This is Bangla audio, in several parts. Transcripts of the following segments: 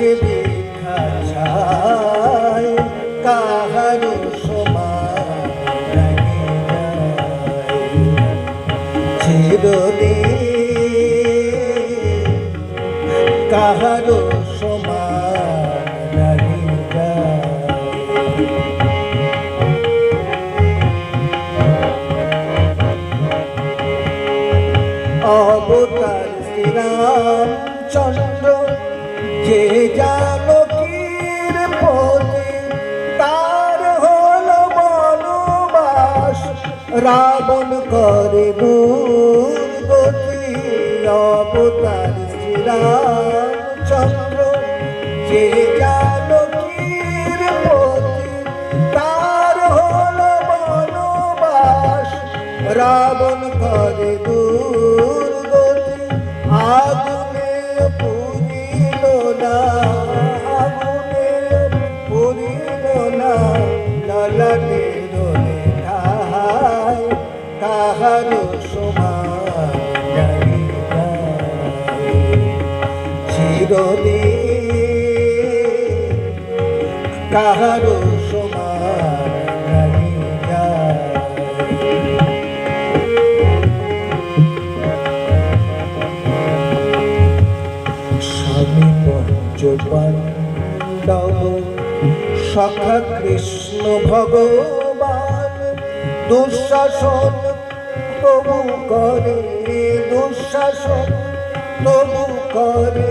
সে দেখা যায় কাহার। চিরদিন কাহার যে জানকীর পতি তার হল বনবাস। রাবণ করে দুর্গতি অবতার শ্রীরাম চন্দ্র যে জানকীর পতি তার হল বনবাস। রাবণ করে দুর্গতি চিরদিন কাহারো সমান। স্বামী পঞ্চপাণ্ডব সখা কৃষ্ণ ভগবান দুঃশাসন তবু করে দুঃশাসন তবু করে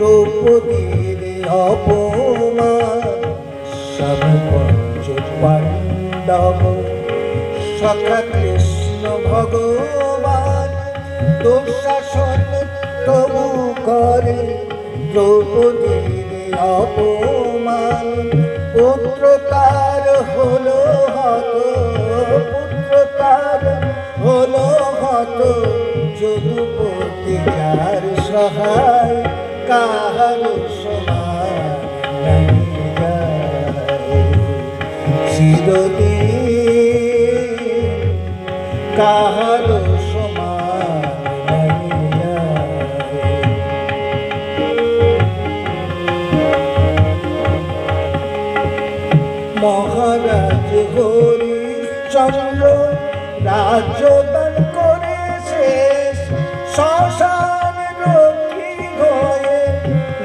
দ্রৌপদীর অপমান স্বামী পঞ্চপাণ্ডব সখা কৃষ্ণ ভগবান, দুঃশাসন তবু করে দ্রৌপদীর অপমান। পুত্র তার হলো হত, পুত্র তার হলো হত, যদুপতি যার সহায় কাহার। চিরদিন কাহার। মহারাজ হরিশ্চন্দ্র রাজ্য দান করে শেষ হয়ে